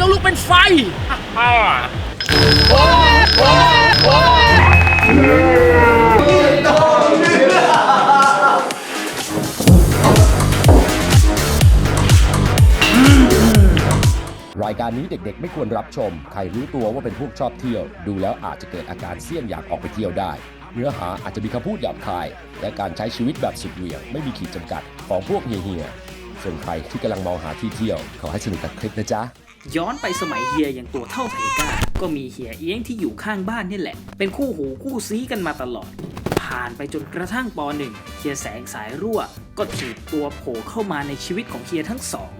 ต้องลุกเป็นไฟรายการนี้เด็กๆ ไม่ควรรับชม ใครรู้ตัวว่าเป็นพวกชอบเที่ยว ดูแล้วอาจจะเกิดอาการเสี่ยงอยากออกไปเที่ยวได้ เนื้อหาอาจจะมีคำพูดหยาบคาย และการใช้ชีวิตแบบสุดเหวี่ยงไม่มีขีดจำกัดของพวกเฮียๆส่วนใครที่กำลังมองหาที่เที่ยว ขอให้สนุกกับคลิปนะจ๊ะ ย้อนไปสมัยเฮียยังตัวเท่าไทก้า ก็มีเฮียเอี้ยงที่อยู่ข้างบ้านนี่แหละ เป็นคู่หูคู่ซีกันมาตลอด ผ่านไปจนกระทั่งปหนึ่งเฮียแสงสายรั่ว ก็ถีบตัวโผล่เข้ามาในชีวิตของเฮียทั้งสอง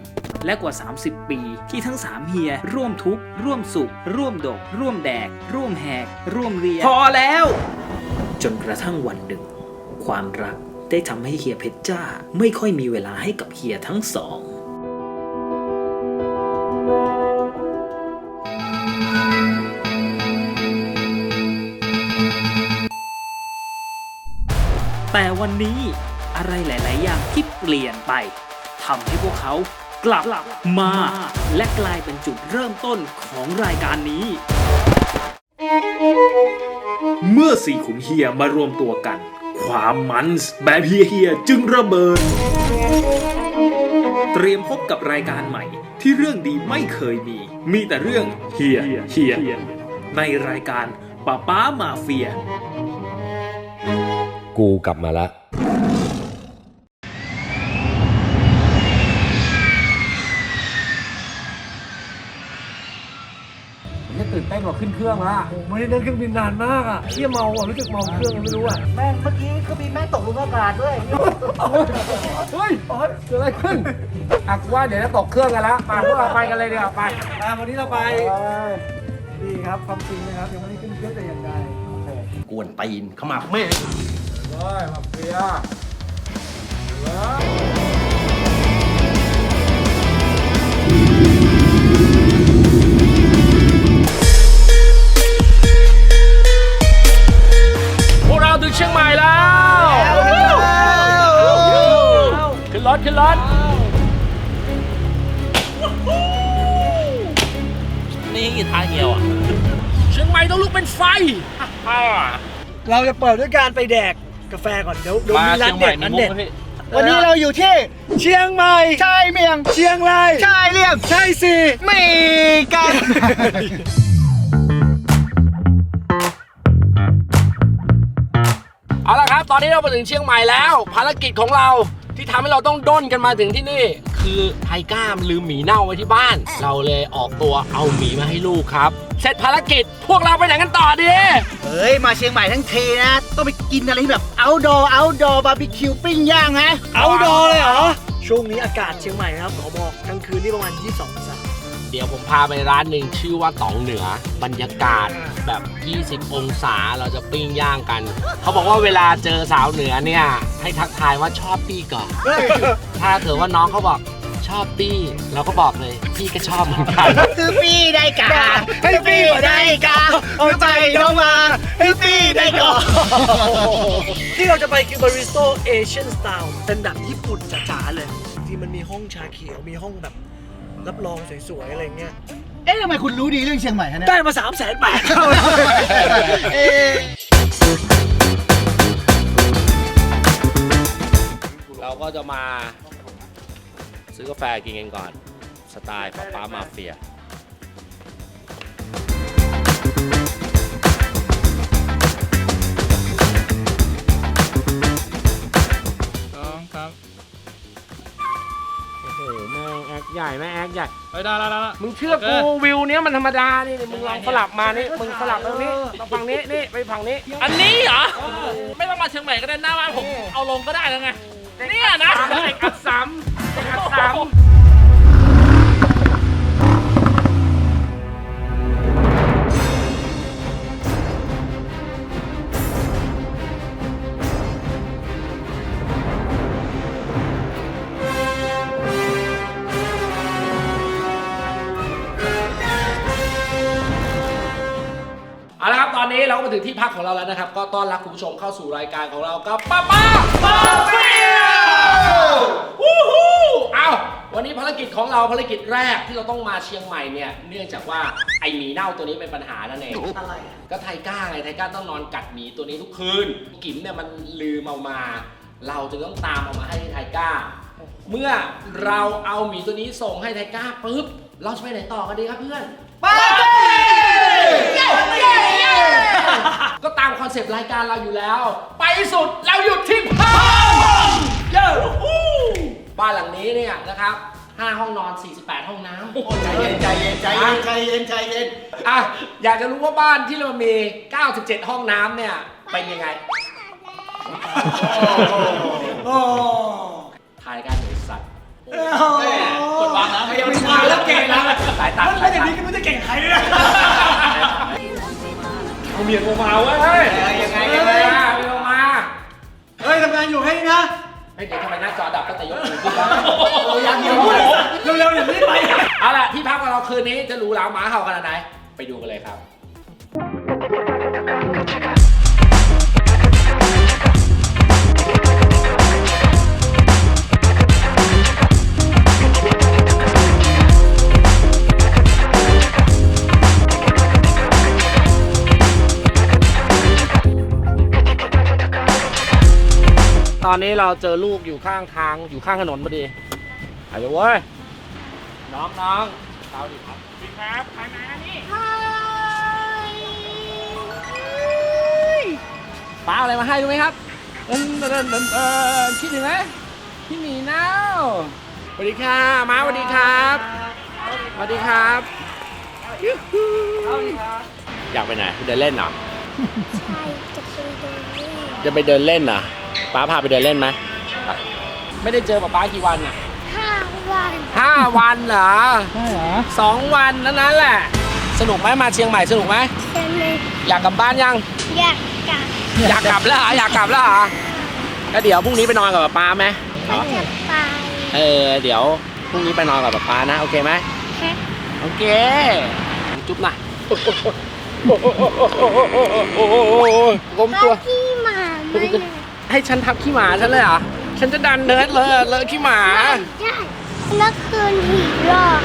และกว่า 30 ปีที่ทั้ง 3 เฮีย ร่วมทุกข์ ร่วมสุข ร่วมดก ร่วมแดก ร่วมแหก ร่วมเรียน พอแล้ว จนกระทั่งวันหนึ่ง ความรักได้ทำให้เฮียเพชรจ้า ไม่ค่อยมีเวลาให้กับเฮียทั้งสอง วันนี้อะไรหลาย ๆ อย่างที่เปลี่ยนไปทำให้พวกเขากลับมา และกลายเป็นจุดเริ่มต้นของรายการนี้ เมื่อสี่ขุนเฮียมารวมตัวกัน ความมันส์แบบเฮียๆจึงระเบิด เตรียมพบกับรายการใหม่ ที่เรื่องดีไม่เคยมี มีแต่เรื่องเฮียเฮียในรายการป้าป้ามาเฟีย กูกลับมาแล้วนี่ตื่นเต้นกว่าขึ้นเครื่องละโอ้ไม่ได้นั่งเครื่องบินนานมากอะเที่ยเมาอะรู้สึกเมาเครื่องไม่รู้อะแม่งเมื่อกี้ก็มีแม่งตกหลุมอากาศด้วยเฮ้ยโอ๊ยเกิดอะไรขึ้นอะกูว่าเดี๋ยวจะตกเครื่องกันแล้วมาพวกเราไปกันเลยดีกว่าไปวันนี้เราไปดีครับความจริงนะครับยังไม่ได้ขึ้นเครื่องแต่อย่างใดกวนตีนเข้ามาแม่ เฮ้ยมาเฟียพวกเราถึงเชียงใหม่แล้วขึ้นรถขึ้นรถนี่กี่ท้าเหี่ยวอะเชียงใหม่ต้องลุกเป็นไฟ เราจะเปิดด้วยการไปแดก กาแฟก่อนเดี๋ยวเดี๋ยวมามีร้าเชียนงใหเด็ม่ดมีร้านมุกไหมพี่เด็ดวันนี้เราอยู่ที่เชียงใหม่ใช่เมียงเชียงรายใช่เรียมใช่สิมีกัน เอาละครับ ตอนนี้เรามาถึงเชียงใหม่แล้ว ภารกิจของเรา ที่ทำให้เราต้องด้นกันมาถึงที่นี่ คือไทก้ามลืมหมีเน่าไว้ที่บ้าน เราเลยออกตัวเอาหมีมาให้ลูกครับ เสร็จภารกิจพวกเราไปไหนกันต่อดีเฮ้ย มาเชียงใหม่ทั้งทีนะ ต้องไปกินอะไรที่แบบ outdoor outdoor barbecue ปิ้งย่างนะ outdoor เลยเหรอช่วงนี้อากาศเชียงใหม่นะครับขอบอกกลางคืนนี่ประมาณ 22องศา เดี๋ยวผมพาไปร้านหนึ่งชื่อว่าตองเหนือบรรยากาศแบบ 20 องศาเราจะปิ้งย่างกัน เขาบอกว่าเวลาเจอสาวเหนือเนี่ย ให้ทักทายว่าชอบปี้ก่อน ถ้าเกิดว่าน้องเขาบอกชอบปี้เราก็บอกเลยพี่ก็ชอบเหมือนกันคือปีได้กาให้ปีได้กาเอาใจลงมาให้ปีได้ก่อนที่เราจะไปคือบาริสโตเอเชียนสไตล์เป็นแบบญี่ปุ่นจ๋าๆเลย ที่มันมีห้องชาเขียวมีห้องแบบ รับรองสวยๆอะไรเงี้ย เอ๊ะทำไมคุณรู้ดีเรื่องเชียงใหม่ฮะเนี่ยได้มา3ามแสนแปดเอ๊ะเราก็จะมา ซื้อกาแฟกินกันก่อน สไตล์ป้าป้ามาเฟีย แม่งแอคใหญ่แม่งแอคใหญ่ ไปได้แล้วแล้ว มึงเชื่อกูวิวเนี้ยมันธรรมดานี่นี่มึงลองสลับมานี่มึงสลับตรงนี้ตรงฝั่งนี้นี่ไปฝั่งนี้ อันนี้เหรอ ไม่ต้องมาเชียงใหม่ก็ได้หน้าบ้านผม เอาลงก็ได้แล้วไง เนี่ยนะ เด็กอัดสามเด็กอัดสา ต้อนรับคุณผู้ชมเข้าสู่รายการของเรากับป้าป้าป้าเฟียวู้ฮู้เอาวันนี้ภารกิจของเราภารกิจแรกที่เราต้องมาเชียงใหม่เนี่ยเนื่องจากว่าไอหมีเน่าตัวนี้เป็นปัญหานั่นเอง อะไรก็ไทก้าไงไทก้าต้องนอนกัดหมีตัวนี้ทุกคืน กิ๋มเนี่ยมันลืมเอามา เราจึงต้องตามเอามาให้ไทก้า เมื่อเราเอาหมีตัวนี้ส่งให้ไทก้าปุ๊บเราจะไปไหนต่อกันดีครับเพื่อนไป ก็ตามคอนเซปต์รายการเราอยู่แล้ว ไปสุดเราหยุดที่ห้องเย้บ้านหลังนี้เนี่ยนะครับ 5 ห้องนอน 48 ห้องน้ำใจเย็นใจเย็นใจเย็นใจเย็นใจเย็นอะอยากจะรู้ว่าบ้านที่เรามี 97 ห้องน้ำเนี่ย เป็นยังไงโอ้ถ่ายการหนูสัตว์กดวางนะยังไม่มาแล้วเก่งนะสายตามันเป็นอย่างนี้ก็ไม่รู้จะเก่งใครเลยนะ เอาเมียกูมาเว้ยเฮ้ยยังไงยังไงเมียกูมาเฮ้ยทำงานอยู่แค่นี้นะเฮ้ยเดี๋ยวทำไมหน้าจอดับตั้งแต่ยกมือขึ้นแล้วอยากอยู่เร็วๆอย่างนี้ไปเอาล่ะที่พักของเราคืนนี้จะหรูหราหมาเห่าขนาดไหนไปดูกันเลยครับต อนนี้เราเจอลูกอยู่ข้างทางอยู่ข้างถนนพอดีไปเลยเว้ยน้องน้องเต้าดิครับสวัสดีครับใครมานี่ป้าเอาอะไรมาให้รู้ไหมครับเอินเอินเอินเอินเอินคิดถึงไหมพี่หมีเน่าสวัสดีค่ะม้าสวัสดีครับสวัสดีครับยูฮูอยากไปไหนเดินเล่นเหรอ ใช่จะไปเดินเล่นจะไปเดินเล่นเหรอ ป้าพาไปเดินเล่นไหมไม่ได้เจอป้าป้ากี่วันอะห้าวันห้าวันเหรอใช่เหรอสองวันนั้นนั้นแหละ สนุกไหมมาเชียงใหม่สนุกไหมจะไม่อยากกลับบ้านยัง อยากกลับอยากกลับแล้วเหรออยากกลับแล้วเหรอแล้วเดี๋ยวพรุ่งนี้ไปนอนกับป้าไหมก็จะไปเออเดี๋ยวพรุ่งนี้ไปนอนกับป้านะโอเคไหมแค่โอเค จุ๊บหน่อยกลมก็ตัวที่หมาไม่ได้ ให้ฉันทับขี้หมาฉันเลยเหรอ ฉันจะดันเนิร์ดเลยเลอะขี้หมา ใช่เมื่อคืนผีหลอก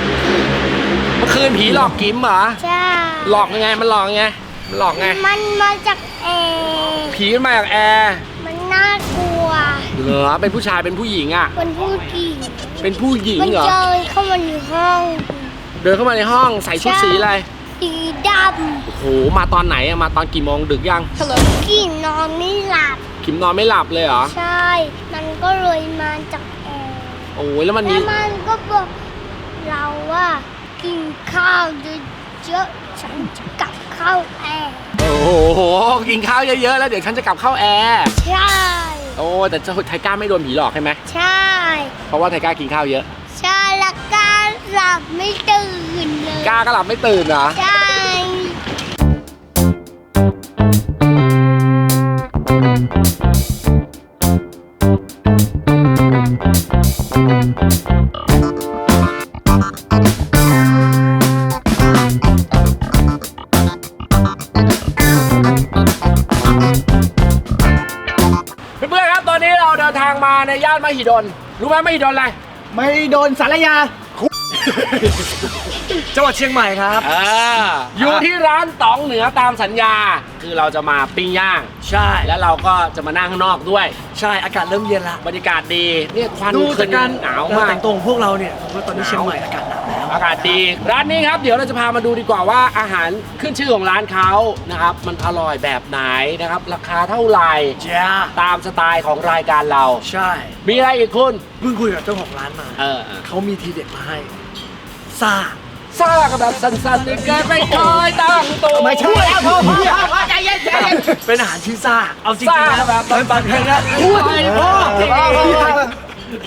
เมื่อคืนผีหลอกกิมเหรอ ใช่หลอกยังไง มันหลอกยังไง มันหลอกไง มันมาจากแอร์ผีมันมาจากแอร์ มันน่ากลัว เหรอ เป็นผู้ชาย เป็นผู้หญิงอะ มันพูดกี่เป็นผู้หญิงมันเหรอเดินเข้ามาในห้อง เดินเข้ามาในห้องใส่ชุดสีอะไร สีดโอ้โหมาตอนไหนอะมาตอนกี่โมงดึกยังำกินนอนไม่หลับ คิมนอนไม่หลับเลยเหรอใช่ มันก็เลยมาจากแอร์โอ้ยแล้วมันมีแล้วมันก็บอกเราว่า กินข้าวเยอะๆฉันจะกลับเข้าแอร์โอ้โหกินข้าวเยอะๆแล้วเดี๋ยวฉันจะกลับเข้าแอร์ใช่ โอ้แต่เจ้าไทก้าไม่โดนผีหลอกใช่ไหมใช่ เพราะว่าไทก้ากินข้าวเยอะ ใช่แล้วก็หลับไม่ตื่นเลยก้าก็หลับไม่ตื่นเหรอ ใช่เพื่อนๆครับตอนนี้เราเดินทางมาในย่านมหิดลรู้ไหมมหิดลอะไร ไม่โดนสารยา จังหวัดเชียงใหม่ครับ อ่าอยู่ที่ร้านต๋องเหนือตามสัญญา คือเราจะมาปิ้งย่าง ใช่ แล้วเราก็จะมานั่งข้างนอกด้วย ใช่ อากาศเริ่มเย็นละบรรยากาศดีเนี่ยควันดูจากการหนาวการมากแต่งตัวของพวกเราเนี่ยผมว่าตอนนี้เชียงใหม่อากาศหนาวแล้ว อากาศดี ร้านนี้ครับเดี๋ยวเราจะพามาดูดีกว่าว่าอาหารขึ้นชื่อของร้านเขานะครับมันอร่อยแบบไหนนะครับราคาเท่าไหร่จ้าตามสไตล์ของรายการเรา ใช่มีอะไรอีกคุณเพิ่งคุยกับเจ้าของร้านมาเออเออเขามีทีเด็ดมาให้ซ่าซ่ากับแบบสั้นๆนี่แกไม่เคยตั้งตัวไม่ใช่แล้วพ่อพ่อใจเย็นใจเย็นเป็นอาหารชื่อซ่าเอาจริงๆนะซ่าแบบเป็นบางครั้งนะพูดไปพ่อ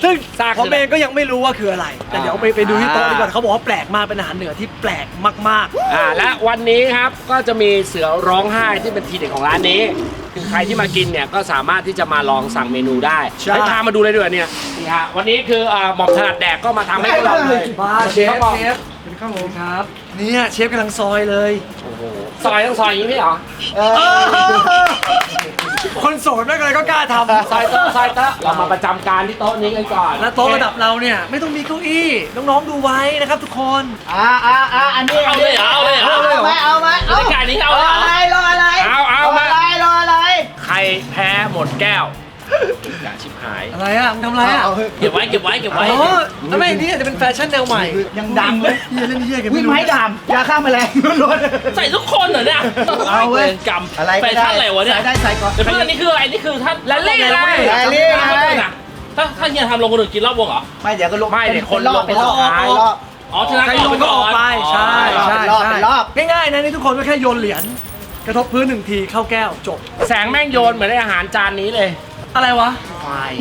ซึ่งซ่าคือผมเองก็ยังไม่รู้ว่าคืออะไร แต่เดี๋ยวไปไปดูที่โต๊ะดีกว่าเขาบอกว่าแปลกมากเป็นอาหารเหนือที่แปลกมากอ่าและวันนี้ครับก็จะมีเสือร้องไห้ที่เป็นทีเด็ดของร้านนี้ คือใครที่มากินเนี่ยก็สามารถที่จะมาลองสั่งเมนูได้ใช่ ให้พามาดูเลยดีกว่าเนี่ยนี่ฮะวันนี้คืออ่าหม่อมถนัดแดกก็มาทำให้พวกเราเลยๆบ้าเชฟเชฟเป็นข้าวหมูครับเนี่ยเชฟกำลังซอยเลยโอ้โหซอยต้องซอยอย่างนี้ไม่เหรอ คนโสดไม่เคยก็กล้าทซอยเตอร์ซอยเตอร์เรามาประจำการที่โต๊ะนี้กันก่อนำและโต๊ะระดับเราเนี่ยไม่ต้องมีเก้าอี้น้องๆดูไว้นะครับทุกคน อ่าอ่าอ่าอันนี้เอาเลยเหรอเอาเลยเหรอเอาเลยไหมเอาไหมเอารายการนี้เอารเลยอเหรออะไรรออะไรเอาเอารอมาอะไรรออะไร ใครแพ้หมดแก้ว กะชิบหาย อะไรอะมึงทำอะไรอะเอาเฮ้ยเก็บไว้เก็บไว้เก็บไว้อ๋อทำไมนี่อาจจะเป็นแฟชั่นแนวใหม่ ยังดังเลยเฮียเล่นเฮียกันวิ่ไม่งรู้ไม้ดามยาฆ่าแมลงล้วนใส่ทุกคนเหรอเนี่ยเอาเว้ยวรกรรมๆอะไรแฟก็ได้ชั่นอะไรวะเนี่ยใส่ได้ใส่ก่อนเดี๋ยวเพื่อนนี่คืออะไรนี่คือถ้าแรลลี่ไงแรลลี่ไงถ้าถ้าเฮียทำลงคนอื่นกินรอบวงเหรอ ไม่เดี๋ยวก็ลงไม่เดี๋ยวคนป็รอบลงเป็นรอบคนสุดท้ายเป็นรอบอ๋อชนะใครก็อลอกงไปก็ก่อออกนไปใช่อ๋อใช่เป็นรอบเป็นรอบง่ายๆนะนี่ทุกคนก็แค่โยนเหรียญกระทบพื้นหนึ่งทีเข้าแก้วจบ แสงแม่งโยนเหมือนอาหารจานนี้เลย อะไรวะควาย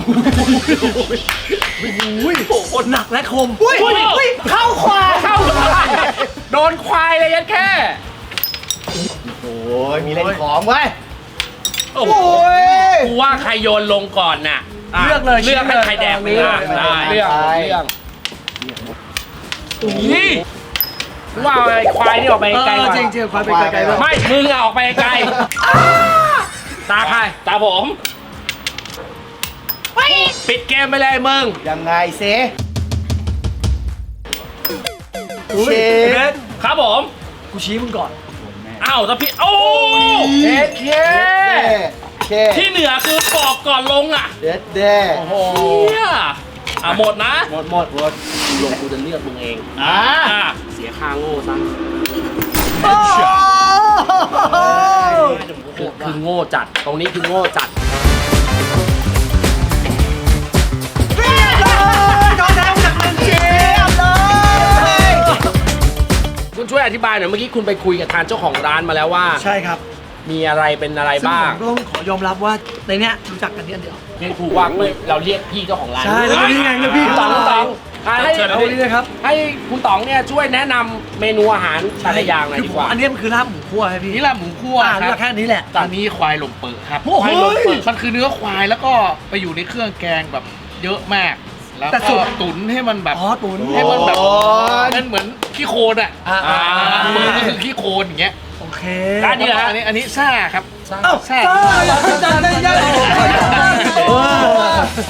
อุ้ยอดหนักและคมอุ้ยอุ้ยเข้าควายเข้าควายโดนควายเลยยัดแค่โอ้ยมีเล่นของเว้ยโอ้โหโอ้ยกูว่าใครโยนลงก่อนน่ะะเลือกเลยเลือกให้ใครแดกไปเลือกได้เลืเลืออกกเลือกนี่กูว่าไอ้ควายนี่ออกไปเอไกลอก่อนจริงจริงๆควายไปไกลๆด้วยไม่มึงอะออกไปไกลตาใครตาผม ปิดเกมไปเลยมึงยังไงเซอุ้ยเชฟเบสครับผม กูชี้มึงก่อนอ้าวถ้าพี่โอ้เอ็ดเคเคที่เหนือคือปอกก่อนลงอะเด็ดเด้โอ้โหเนี่ยอะหมดนะ หมดหมดหมดลงกูจะเลือกมึงเอง อ่า เสียค่าโง่ซะโอ้โหคือคือโง่จัด ตรงนี้คือโง่จัด คุณช่วยอธิบายหน่อยเมื่อกี้คุณไปคุยกับทางเจ้าของร้านมาแล้วว่า ใช่ครับมีอะไรเป็นอะไรซึ่งบ้าผงมก็ต้องขอยอมรับว่าในเนี้ยรู้จักกันที่อันเดียวนี่ถูกว่าไม่เราเรียกพี่เจ้าของร้านใช่แล้วนี่ไงแล้วพี่ คุณต๋องคุณต๋องอะให้เชิญ เอาดีเลยครับให้คุณต๋องเนี่ยช่วยแนะนำเมนูอาหารแต่ละอย่างหน่อยคือดีผกมว่าอันเนี้ยมันคือลาบหมูคั่วครับพี่นี่แหละหมูคั่วอ่าคเลืรัอบกแค่นี้แหละอันนี้ควายหลงเปิดครับโอ้โห ควายหลงเปิดมันคือเนื้อควายแล้วก็ไปอยู่ในเครื่องแกงแบบเยอะมาก แล้วแต่สุก็ด ตุ๋นให้มันแบบ อ๋อตุ๋น ให้มันแบบโอ้ยมันเหมือน ขี้โคลนอะอ่าอ่าอ่า มือก็คือขี้โคลนอย่างเงี้ยโอเคร้านนี้แล้วเหรก็อันนี้อันนี้ซ่าครับเอ้าซ่าซ่าได้ยังเอ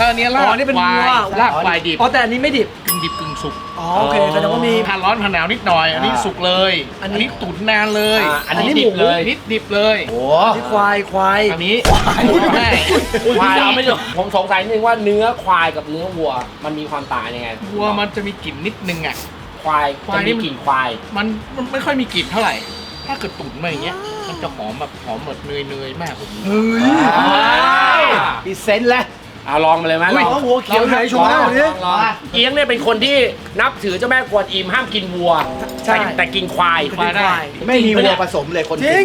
ออันนี้ลาอ๋บอนี่เป็นควายวัวลาบควายดิบอ๋อแต่อันนี้ไม่ดิบกึ่งดิบกึ่งสุกอ๋อโอเคแสดงว่ามี ผ่านร้อนผ่านหนาวนิดหน่อย อันนี้สุกเลย อัอันนนี้ นี้ตุ๋นนานเลยอ่าอันนี้อันนี้ดิบหมูเลย นิดดิบเลยโอ้นี่ควายควาย อันนี้ใช่อุ้ยพี่ยาวไม่จบผมสงสัยนิดนึงว่าเนื้อควายกับเนื้อวัว มันมีความต่างยังไง วัวมันจะมีกลิ่นนิดนึงอะ ควายควายจะนี่มีมัน กลิ่นควาย มันมันไม่ค่อยมีกลิ่นเท่าไหร่ ถ้าเกิดตุ๋นมาอย่างเงี้ย มันจะหอมแบบหอมเหมือนเนยเนยๆมากผมเฮ้ยพิเศษแล้วอะลองมาเลยไหมอุ้ยลอง หัวเขียวไหนชมแล้ววันนี้ลองเอียงเนี่ยเป็นคนที่นับถือเจ้าแม่กวนอิมห้ามกินวัวใช่ แต่แต่กินควายควายได้ ไม่มีวัวผสมเลยคนจริง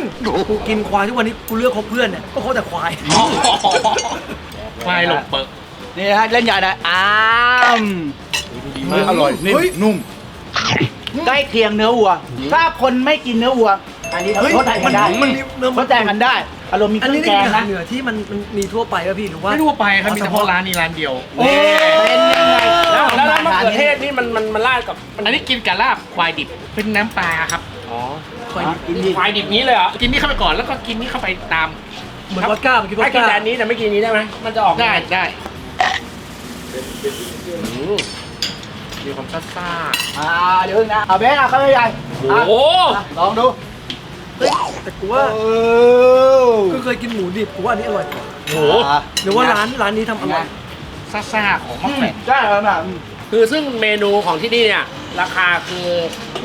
กูกินควายทุกวันนี้กูเลือกคบเพื่อนเนี่ยก็คบแต่ควาย ควายหลงเปิดนี่ฮะเล่นใหญ่นะอ้าม อร่อยเฮ้ยนุ่ม ใกล้เคียงเนื้อวัว ถ้าคนไม่กินเนื้อวัว อันนี้เฮ้ยเข้าใจกันได้มันมีเนื้อ เข้าใจกันได้ อารมณ์มีเคอันรื่นี้องนี่แกคืองอาหารนะเหนือที่มันมันมีทั่วไปป่ะพี่หรือว่า ไม่ทั่วไปครับมีเฉพาะร้านนี้ร้านเดียวนี่เป็นยังไงแล้วแล้วแล้วมะเขือเทศนี่มันมันมันราดกับอันนี้กินกับลาบควายดิบเป็นน้ำปลาครับ อ๋อควายดิบกินดิควายดิบนี้เลยเหรอกินนี่เข้าไปก่อนแล้วก็กินนี่เข้าไปตามเหมือนวอดก้าเมื่อกี้วอถ้าดกินก้าแต่อันนี้แต่ไม่กินอันนี้ได้ไหมมันจะออกได้ได้อื มมีความซ่าซ่าอ่าเดี๋ยวพึ่งนะเอาเบสเอาเข้าไปใหญ่โอ้โหอะลองดูแต่กูว่าโอ้ก็เคยกินหมูดิบกูว่าอันนี้อร่อยกว่าโอ้โหอะหรือว่าร้านร้านนี้ทำอร่อยซ่าๆของมะแขวนใช่ครับอะคือซึ่งเมนูของที่นี่เนี่ยราคาคือ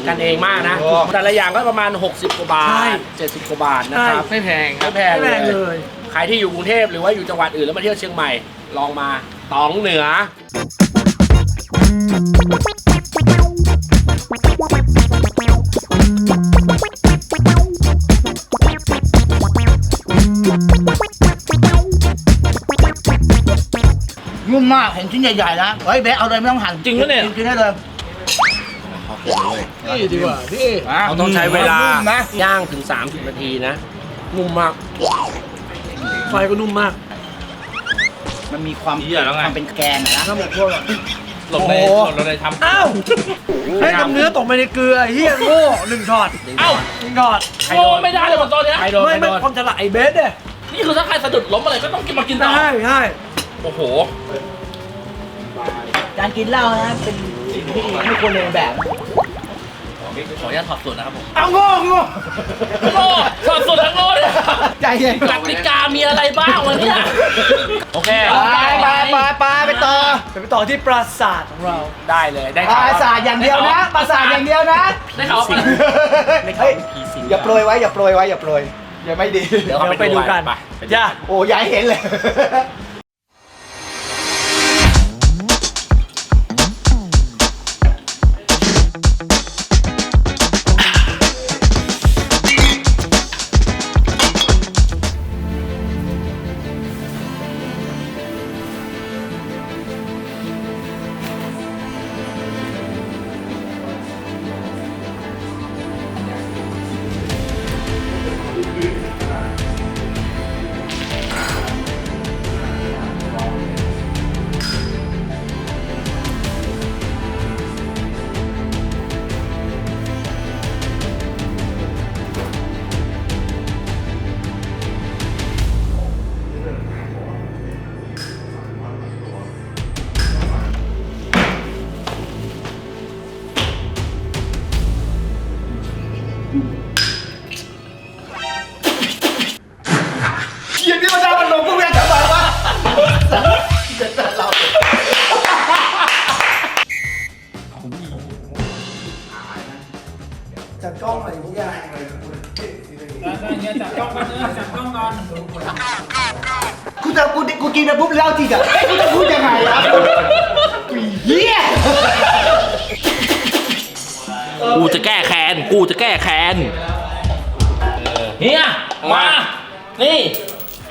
กันเองมากนะ โอ้ แต่ละอย่างก็ประมาณ 60กว่าบาท70กว่าบาทนะครับไม่แพงคไม่รับแพงไม่แพงเลเลยยใครที่อยู่กรุงเทพหรือว่าอยู่จังหวัดอื่นแล้วมาเที่ยวเชียงใหม่ลองมาตองเหนือ นุ่มมากเห็นชิ้นใหญ่ๆนะเฮ้ยเบสเอาเลยไม่ต้องหั่นจริงปะเนี่ย กินได้เลยนี่ดีกว่าพี่เราต้องใช้เวลา นุ่มนะย่างถึง 30 นาทีนะ นุ่มมาก ไฟก็นุ่มมาก มันมีความเหี้ยแล้วไง ความเป็นแกงอะนะน้ำหมกพวก หลบในโอ้โห หลบในทำ อ้าวให้ทำเนื้อตกไปในเกลือไอ้เฮียโง่หนึ่งช็อตเอ้า หนึ่งช็อตใครโอ้โดนไม่ได้เลยหมดตัวเนี้ยใครโดนไม่ใครไม่โดนความฉลาดไอ้เบสเนี่ยนี่คือถ้าใครสะดุดล้มอะไรก็ต้องกินมากินต่อใช่ใช่โอ้โห การกินเหล้านะเป็นสิ่งที่ไม่ควรเรียนแบบ ขออนุญาตถอดส่วนนะครับผม เอาโง่โง่โง่ถอดส่วนทั้งโง่เลยใจเย็นกติกามีอะไรบ้างวะเนี่ยโอเค ไปไปไปไปไปต่อเดี๋ยวไปต่อที่ปราสาทของเรา ได้เลยได้ปข่าวราว่าสาทอย่างเดียวนะปราสาทอย่างเดียวนะได้ข่าวว่าเฮ้ยอย่าโปรยไว้อย่าโปรยไว้อย่าโปรยอย่าไม่ดีเดี๋ยวเราเดี๋ยวไปดูกันไปย่าโอ้ยายเห็นเลย กูกูกินนะปุ๊บแล้วจริงอะกูจะพูดยังไงอะเฮียกูจะแก้แค้นกูจะแก้แค้นเฮียมา นี่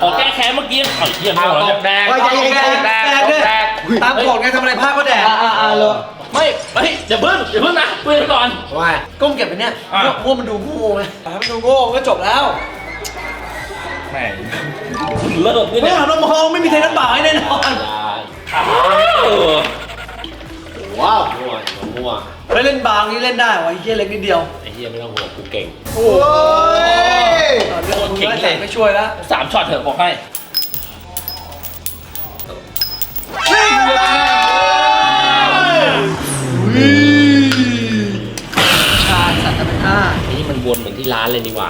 ขอแก้แค้นเมื่อกี้ขอเยี่ยมเอาก่อนตแล้วบแดงว่าใจเย็นใจเย็นแดงตบแดงตามกฎไงทำอะไรพลาดก็แดกอ่าอ่าอ่าเลยไม่ไม่อย่าเพิ่งอย่าเพิ่งนะคุยกันก่อนว่าก้มเก็บไปเนี่ยอะพวกมันดูโง่ไงให้มันดูโง่ก็จบแล้วแม่ง เลิกนี่ไม่เนี่ยหันมามองไม่มีใครนัดบ่าวให้แน่นอนเออว้าวมั่วมั่วไปเล่นบางนี่เล่นได้วะไอ้เหี้ยเล็กนิดเดียวไอ้เหี้ยไม่ต้องห่วงกูเก่ง โอ้ยเรื่องมึงไม่แต่ไม่ช่วยแล้วสามช็อตเถอะบอกให้ชาสัตว์เป็นห้า นี่มันวนเหมือนที่ร้านเลยนี่หว่า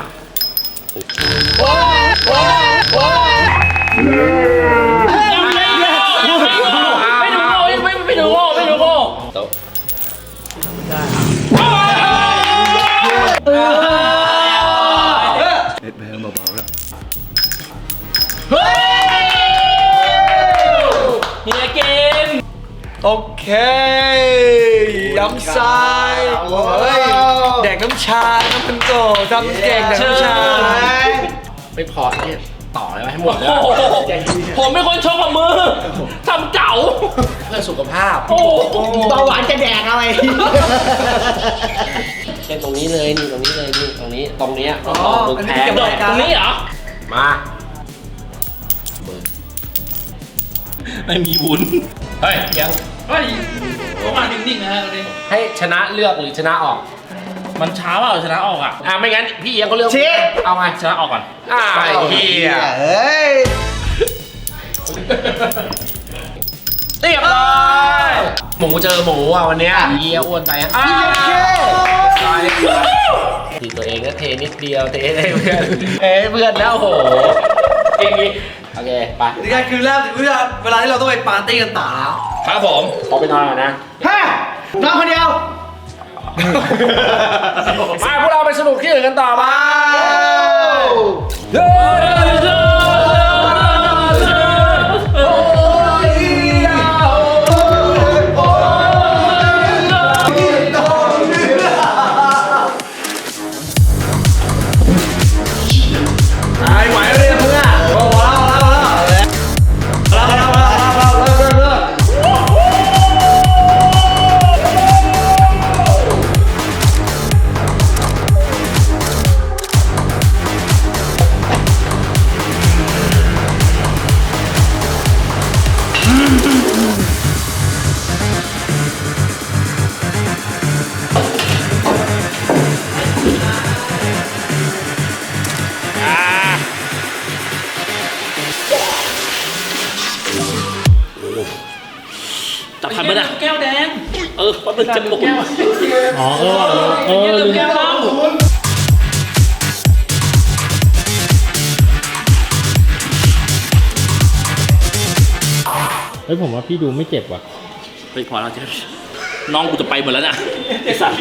ไม่ โอเคย้ำซ้ายเฮ้ยแดกน้ำชา น้ำมันโตทำเก่งแดกน้ำชา ไม่พอเนี่ยต่อเลยไหมให้หมโอ้ดเลยโหผมเป็นคนชกกับมือทำเก่าเพื่อสุขภาพ โอ้โหเบาหวานจะแดกอะไรเช่นตรงนี้เลยนี่ตรงนี้เลยนี่ตรงนี้ตรงเนี้ยอ๋อมึงอันนี้แพ้เก็บเลรายยการตรงนี้เหรอ มาไม่มีวุ้นเฮ้ยยัง เฮ้ยประมาณนิ่งๆนะฮะตรงนี้ให้ชนะเลือกหรือชนะออก มันช้าเปล่าชนะออกอะ อะไม่งั้นพี่เอียงก็เลือกชี้ เอาไงชนะออกก่อน อ่าไอ้เหี้ยเฮ้ยเรียบร้อยหมูเจอหมูอะวันเนี้ยเฮียอ้วนไปอะอ้าวตายทีตัวเองก็เทนิดเดียวเทให้เพื่อนเอ้เพื่อนแล้วโหเก่งอีกโอเคไป นี่ก็คือเริ่มถึงเวลาเวลาที่เราต้องไปปาร์ตี้กันต่อแล้ว ครับผม ขอไปนอนก่อนนะ ฮะนอนคนเดียวมาพวกเราไปสนุกที่อื่นกันต่อมาเฮ้แก้วแดง เออพันเป็นจะปวดอ๋อเออเออลืมแก้วเหล้าเฮ้ยผมว่าพี่ดูไม่เจ็บว่ะเฮ้ยพอแล้วเจ็บน้องกูจะไปหมดแล้วนะไอ้สัส